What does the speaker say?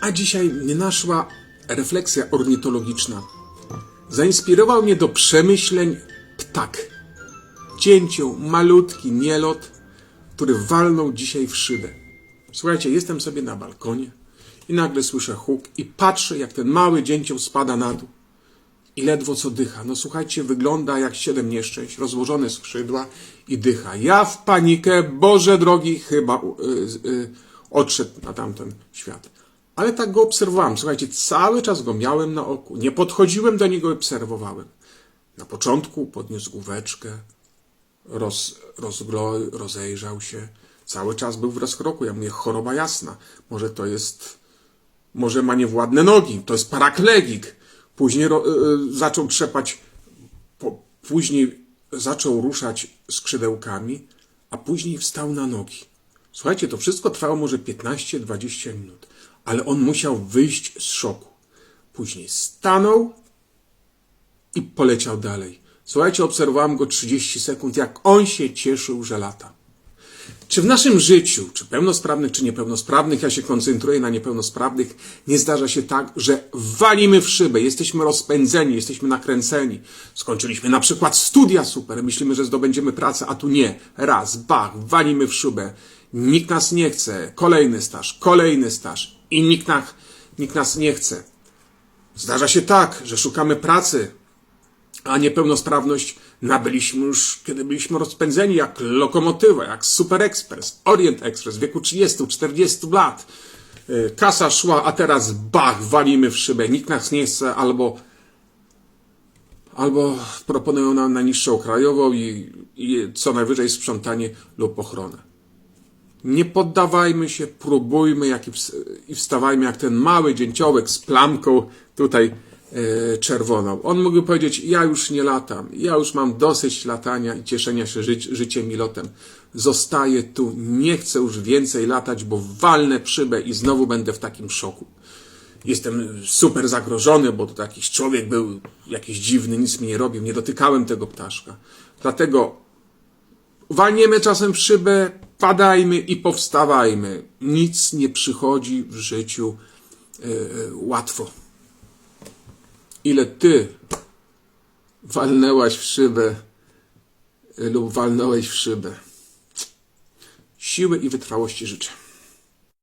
A dzisiaj mnie naszła refleksja ornitologiczna. Zainspirował mnie do przemyśleń ptak. Cięcioł, malutki nielot, który walnął dzisiaj w szybę. Słuchajcie, jestem sobie na balkonie i nagle słyszę huk i patrzę, jak ten mały dzięcioł spada na dół i ledwo co dycha. No słuchajcie, wygląda jak siedem nieszczęść, rozłożone skrzydła i dycha. Ja w panikę, Boże drogi, chyba y, y, odszedł na tamten świat. Ale tak go obserwowałem. Słuchajcie, cały czas go miałem na oku. Nie podchodziłem do niego, obserwowałem. Na początku podniósł główeczkę, roz, rozejrzał się. Cały czas był w rozkroku. Ja mówię, choroba jasna. Może to jest, może ma niewładne nogi. To jest paraklegik. Później ro, y, zaczął trzepać, po, później zaczął ruszać skrzydełkami, a później wstał na nogi. Słuchajcie, to wszystko trwało może 15-20 minut, ale on musiał wyjść z szoku. Później stanął i poleciał dalej. Słuchajcie, obserwowałem go 30 sekund, jak on się cieszył, że lata. Czy w naszym życiu, czy pełnosprawnych, czy niepełnosprawnych, ja się koncentruję na niepełnosprawnych, nie zdarza się tak, że walimy w szybę, jesteśmy rozpędzeni, jesteśmy nakręceni. Skończyliśmy na przykład studia super, myślimy, że zdobędziemy pracę, a tu nie. Raz, bach, walimy w szybę. Nikt nas nie chce. Kolejny staż, kolejny staż. I nikt nas, nikt nas nie chce. Zdarza się tak, że szukamy pracy, a niepełnosprawność nabyliśmy już, kiedy byliśmy rozpędzeni jak lokomotywa, jak Super Express, Orient Express w wieku 30-40 lat. Y, Kasa szła, a teraz bach, walimy w szybę, nikt nas nie chce, albo albo proponują nam najniższą krajową i, i co najwyżej sprzątanie lub ochronę. Nie poddawajmy się, próbujmy jak i, i wstawajmy jak ten mały dzięciołek z plamką tutaj e, czerwoną. On mógłby powiedzieć, ja już nie latam, ja już mam dosyć latania i cieszenia się ży- życiem i lotem. Zostaję tu, nie chcę już więcej latać, bo walnę w szybę i znowu będę w takim szoku. Jestem super zagrożony, bo to jakiś człowiek był jakiś dziwny, nic mi nie robił, nie dotykałem tego ptaszka. Dlatego Walniemy czasem w szybę, padajmy i powstawajmy. Nic nie przychodzi w życiu e, e, łatwo. Ile ty walnęłaś w szybę e, lub walnąłeś w szybę. Siły i wytrwałości życzę.